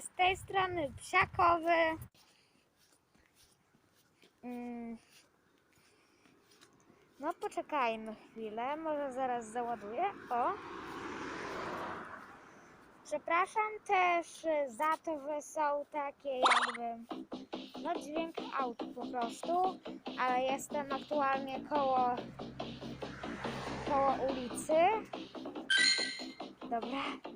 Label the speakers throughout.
Speaker 1: z tej strony psiakowy. Mm. No poczekajmy chwilę, może zaraz załaduję. O! Przepraszam też za to, że są takie jakby no dźwięk aut po prostu, ale jestem aktualnie koło koło ulicy. Dobra.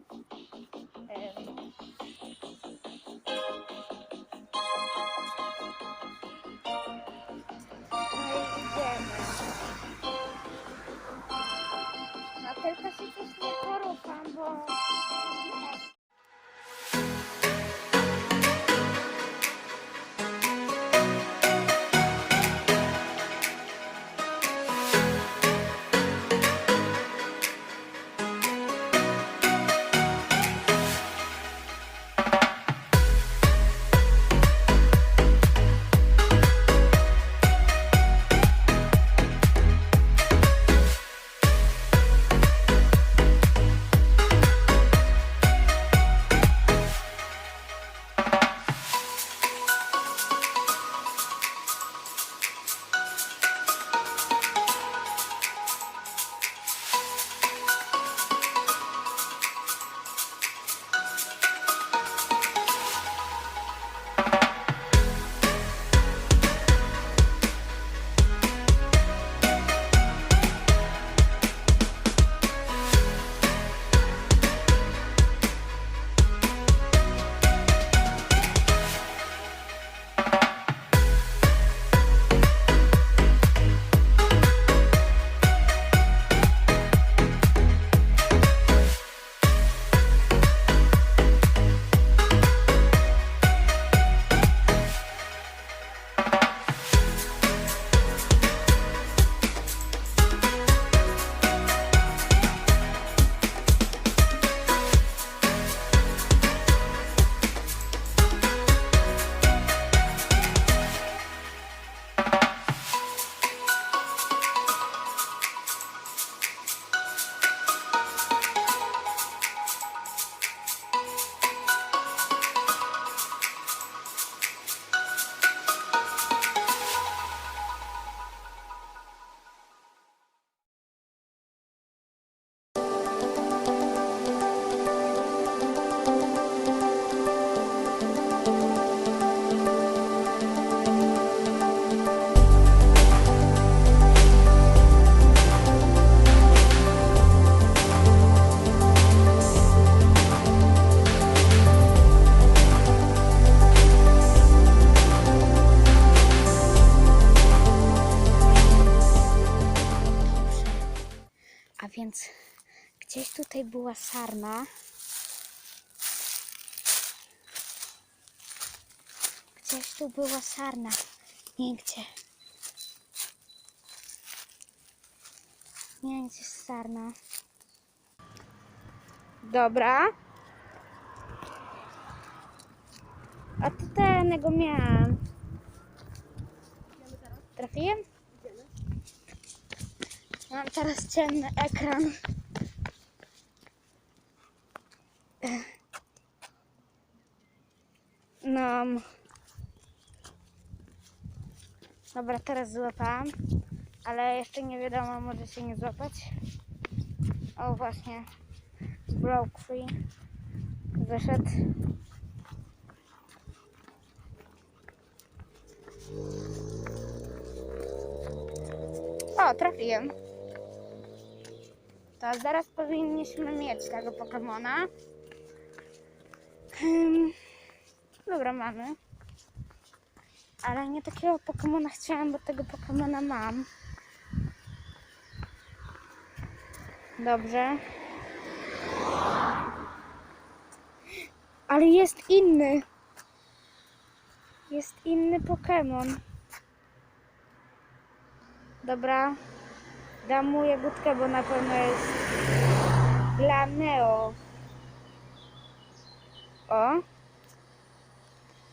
Speaker 1: Tutaj była sarna. Gdzieś tu była sarna. Nie wiem gdzie. Nie wiem gdzie jest sarna. Dobra. A tutaj go miałam. Trafiłem? Mam teraz ciemny ekran. No. Dobra, teraz złapałam, ale jeszcze nie wiadomo, może się nie złapać. O, właśnie. Broke free. Wyszedł. O, trafiłem. To zaraz powinniśmy mieć tego Pokemona. Dobra, mamy. Ale nie takiego Pokemona chciałam, bo tego Pokemona mam. Dobrze. Ale jest inny. Jest inny Pokemon. Dobra. Dam mu bo na pewno jest dla Neo. O.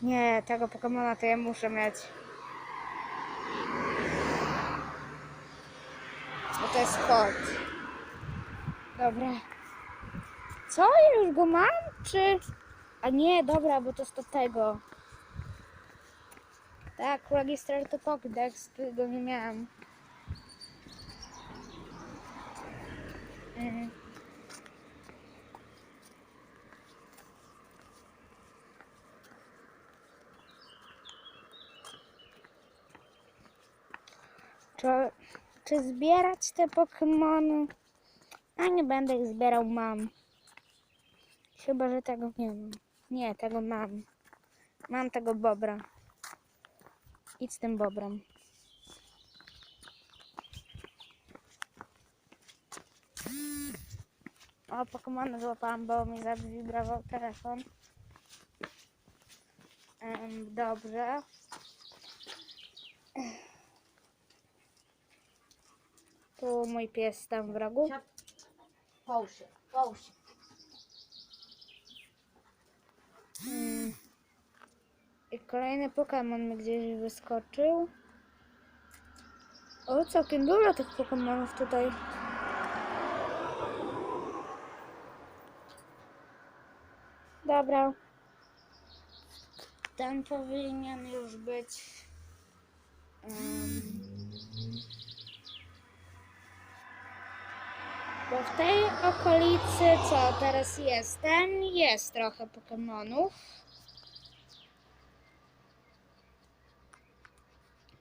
Speaker 1: Nie, tego Pokemona to ja muszę mieć. Bo to jest kot. Dobra. Co? Ja już go mam? Czy... A nie, dobra, bo to jest do tego. Tak, register to Pokédex, którego nie miałam. Czy, czy zbierać te Pokemony? A nie będę ich zbierał, mam. Chyba, że tego nie mam. Nie, tego mam. Mam tego bobra. Idź z tym bobrem. O, Pokemony złapałam, bo mi zawibrował telefon. Em, dobrze. Tu mój pies tam w rogu.
Speaker 2: Połóż się, połóż się.
Speaker 1: Mm. I kolejny Pokémon mi gdzieś wyskoczył. O, całkiem dużo tych Pokémonów tutaj. Dobra. Ten powinien już być. em, bo w tej okolicy, co teraz jestem, jest trochę Pokemonów.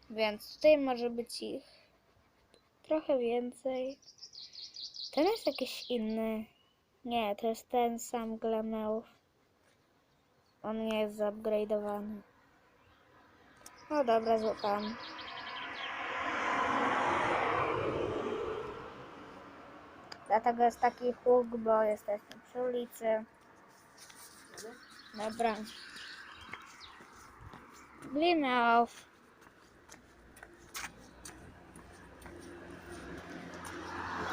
Speaker 1: Więc tutaj może być ich trochę więcej. Ten jest jakiś inny. Nie, to jest ten sam Glameów. On nie jest zupgrade'owany. No dobra, złapam. Dlatego jest taki huk, bo jesteśmy przy ulicy. Dobra. Glimmeow.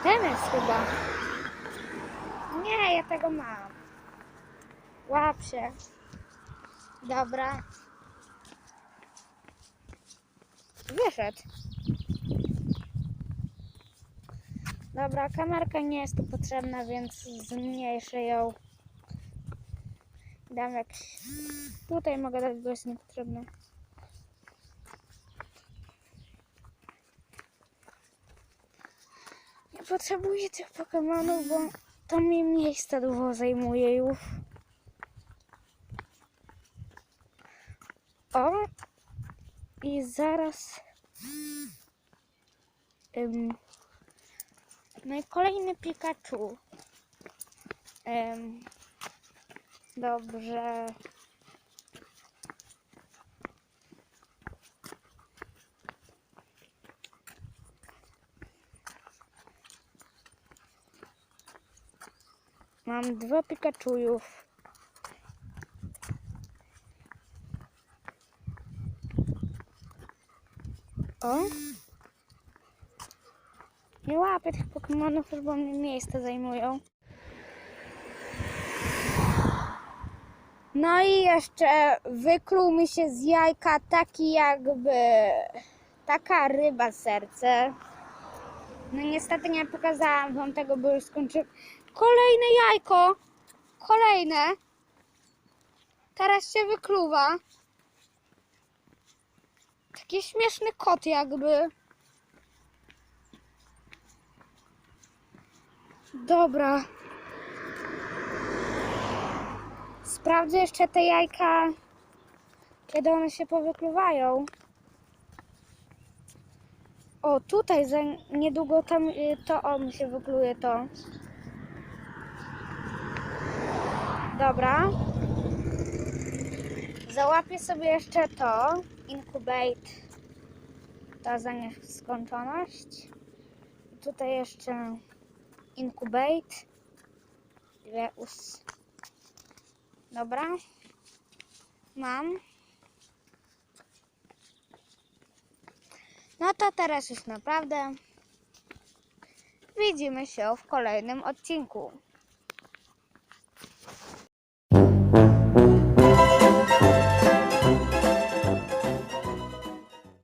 Speaker 1: Ten jest chyba. Nie, ja tego mam. Łap się. Dobra. Wyszedł. Dobra, kamerka nie jest tu potrzebna, więc zmniejszę ją. Dam jakiś... Tutaj mogę dać, bo jest niepotrzebne. Nie potrzebuję tych Pokemonów, bo to mi miejsca dużo zajmuje już. O! I zaraz... Ym, no i kolejny Pikachu. Ym, dobrze. Mam dwa Pikachujów. O! Nie łapię tych Pokemonów, bo mi miejsce zajmują. No i jeszcze wykluł mi się z jajka taki jakby taka ryba serce. No niestety nie pokazałam wam tego, bo już skończyłem. Kolejne jajko! Kolejne! Teraz się wykluwa. Taki śmieszny kot jakby. Dobra. Sprawdzę jeszcze te jajka, kiedy one się powykluwają. O, tutaj za niedługo tam to on się wykluje to. Dobra. Załapię sobie jeszcze to. Incubate. To za nieskończoność. Tutaj jeszcze incubate. Leus. Dobra. Mam. No to teraz już naprawdę widzimy się w kolejnym odcinku.